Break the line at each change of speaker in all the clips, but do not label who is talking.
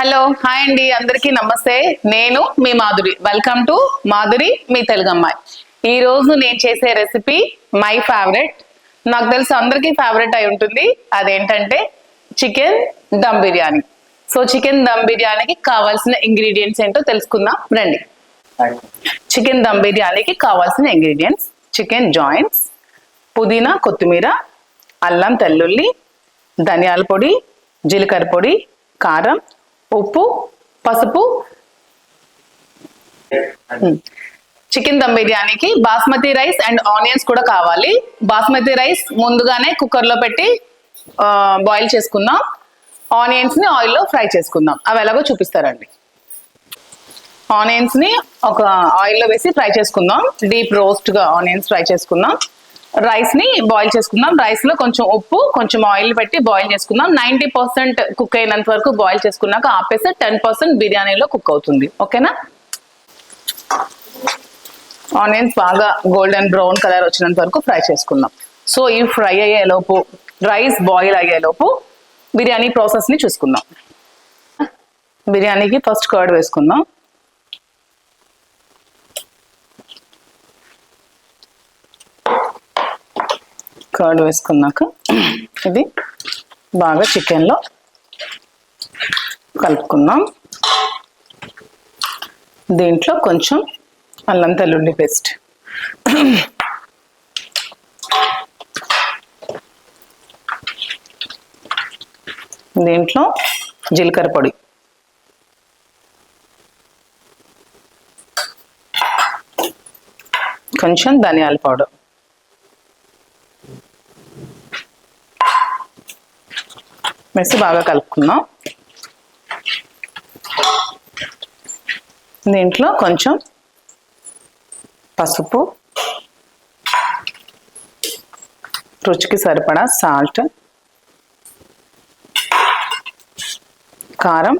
Hello hi అండి. అందరికీ నమస్తే. నేను మీ మాధురి. వెల్కమ్ టు మాధురి మీ తెలుగు అమ్మాయి ఈ రోజు నేను చేసే రెసిపీ మై ఫేవరెట్ నాకు తెలుసు అందరికీ ఫేవరెట్ అయి ఉంటుంది. అదేంటంటే chicken dum biryani so chicken dum బిర్యానీకి కావాల్సిన ఇంగ్రీడియంట్స్ ఏంటో తెలుసుకుందాం. రండి. చికెన్ దమ్ బిర్యానీకి కావాల్సిన ఇంగ్రీడియంట్స్ చికెన్ జాయింట్స్ పుదీనా కొత్తిమీర అల్లం తెల్లుల్లి ధనియాల పొడి జీలకర్ర పొడి కారం ఉప్పు పసుపు చికెన్ దమ్ బిర్యానీకి బాస్మతి రైస్ అండ్ ఆనియన్స్ కూడా కావాలి. బాస్మతి రైస్ ముందుగానే కుక్కర్లో పెట్టి బాయిల్ చేసుకుందాం. ఆనియన్స్ని ఆయిల్లో ఫ్రై చేసుకుందాం. అవి ఎలాగో చూపిస్తారండి. ఆనియన్స్ని ఒక ఆయిల్లో వేసి ఫ్రై చేసుకుందాం. డీప్ రోస్ట్గా ఆనియన్స్ ఫ్రై చేసుకుందాం. రైస్ని బాయిల్ చేసుకుందాం. రైస్లో కొంచెం ఉప్పు కొంచెం ఆయిల్ పెట్టి బాయిల్ చేసుకుందాం. నైన్టీ పర్సెంట్ కుక్ అయినంత వరకు బాయిల్ చేసుకున్నాక ఆపేస్తే టెన్ పర్సెంట్ బిర్యానీలో కుక్ అవుతుంది. ఓకేనా? ఆనియన్స్ బాగా గోల్డెన్ బ్రౌన్ కలర్ వచ్చినంత వరకు ఫ్రై చేసుకుందాం. సో ఈ ఫ్రై అయ్యేలోపు రైస్ బాయిల్ అయ్యేలోపు బిర్యానీ ప్రాసెస్ని చూసుకుందాం. బిర్యానీకి ఫస్ట్ కర్డ్ వేసుకుందాం. కర్డ్ వేసుకున్నాక ఇది బాగా చికెన్లో కలుపుకుందాం. దీంట్లో కొంచెం అల్లం తెల్లుల్లి పేస్ట్. దీంట్లో జీలకర్ర పొడి. కొంచెం ధనియాల పౌడర్. వేసి బాగా కలుపుకుందాం. దీంట్లో కొంచెం పసుపు రుచికి సరిపడా సాల్ట్ కారం.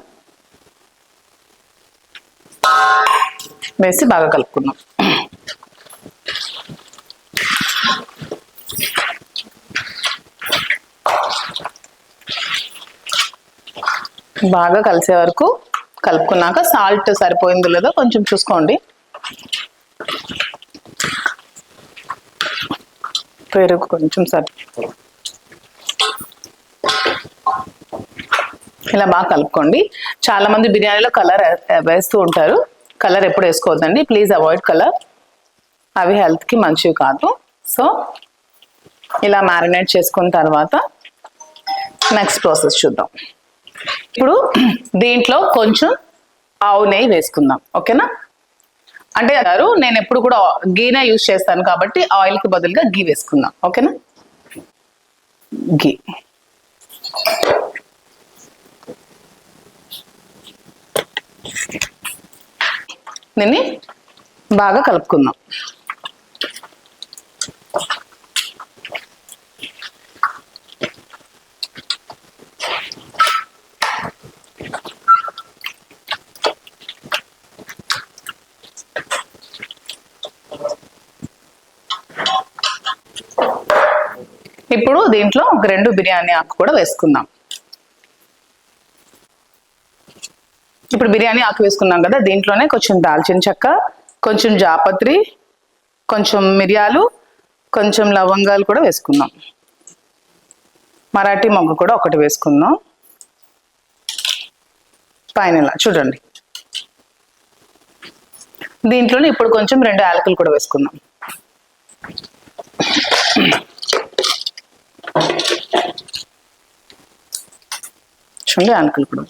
వేసి బాగా కలుపుకున్నాం బాగా కలిసే వరకు కలుపుకున్నాక సాల్ట్ సరిపోయిందో లేదో కొంచెం చూసుకోండి. పెరుగు కొంచెం సరి ఇలా బాగా కలుపుకోండి. చాలా మంది బిర్యానీలో కలర్ వేస్తూ ఉంటారు. కలర్ ఎప్పుడు వేసుకోవద్దండి. Please avoid colour. అవి హెల్త్కి మంచివి కాదు. సో ఇలా మ్యారినేట్ చేసుకున్న తర్వాత నెక్స్ట్ ప్రాసెస్ చూద్దాం. ఇప్పుడు దీంట్లో కొంచెం ఆవు నెయ్యి వేసుకుందాం ఓకేనా? అంటే గారు నేను ఎప్పుడు కూడా గీనే యూజ్ చేస్తాను కాబట్టి ఆయిల్కి బదులుగా గీ వేసుకుందాం ఓకేనా? గీ దీన్ని బాగా కలుపుకుందాం. ఇప్పుడు దీంట్లో ఒక రెండు బిర్యానీ ఆకు కూడా వేసుకుందాం. ఇప్పుడు బిర్యానీ ఆకు వేసుకున్నాం కదా దీంట్లోనే కొంచెం దాల్చిన చెక్క కొంచెం జాపత్రి కొంచెం మిరియాలు కొంచెం లవంగాలు కూడా వేసుకుందాం. మరాఠీ మొగ్గ కూడా ఒకటి వేసుకుందాం. పైన చూడండి. దీంట్లోనే ఇప్పుడు కొంచెం రెండు యాలకులు కూడా వేసుకుందాం. చూడండి యాలకులు కూడా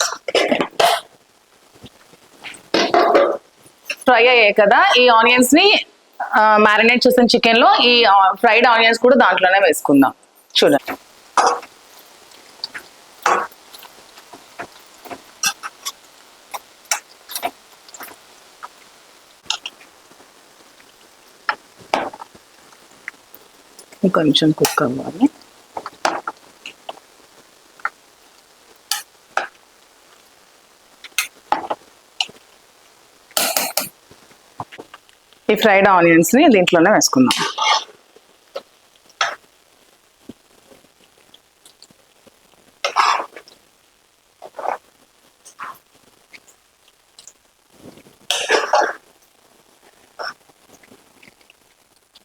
ఫ్రై అయ్యాయి కదా ఈ ఆనియన్స్ని మ్యారినేట్ చేసిన చికెన్లో ఈ ఫ్రైడ్ ఆనియన్స్ కూడా దాంట్లోనే వేసుకుందాం. చూడండి. కొంచెం కుక్ అవ్వాలి. ఈ ఫ్రైడ్ ఆనియన్స్ని దీంట్లోనే వేసుకుందాం.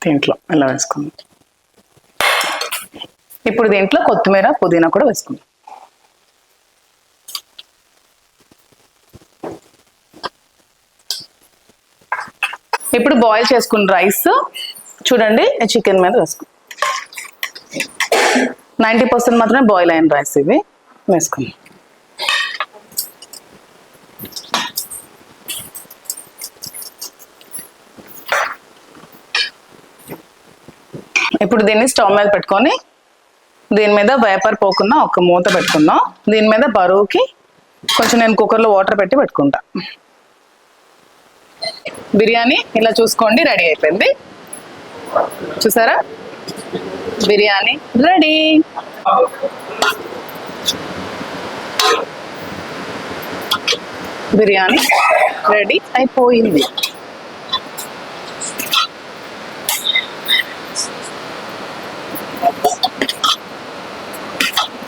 దీంట్లో ఇలా వేసుకుందాం? ఇప్పుడు దీంట్లో కొత్తిమీర పుదీనా కూడా వేసుకుందాం. ఇప్పుడు బాయిల్ చేసుకున్న రైస్ చూడండి చికెన్ మీద వేసుకో. నైంటీ పర్సెంట్ మాత్రమే బాయిల్ అయిన రైస్ ఇవి. వేసుకుందాం. ఇప్పుడు దీన్ని స్టవ్ మీద పెట్టుకొని దీని మీద వేపర్ పోకుండా ఒక మూత పెట్టుకుందాం. దీని మీద బరువుకి కొంచెం నేను కుక్కర్లో వాటర్ పెట్టి పెట్టుకుంటా. బిర్యానీ ఇలా చూసుకోండి రెడీ అయిపోయింది. చూసారా? బిర్యానీ రెడీ. బిర్యానీ రెడీ అయిపోయింది.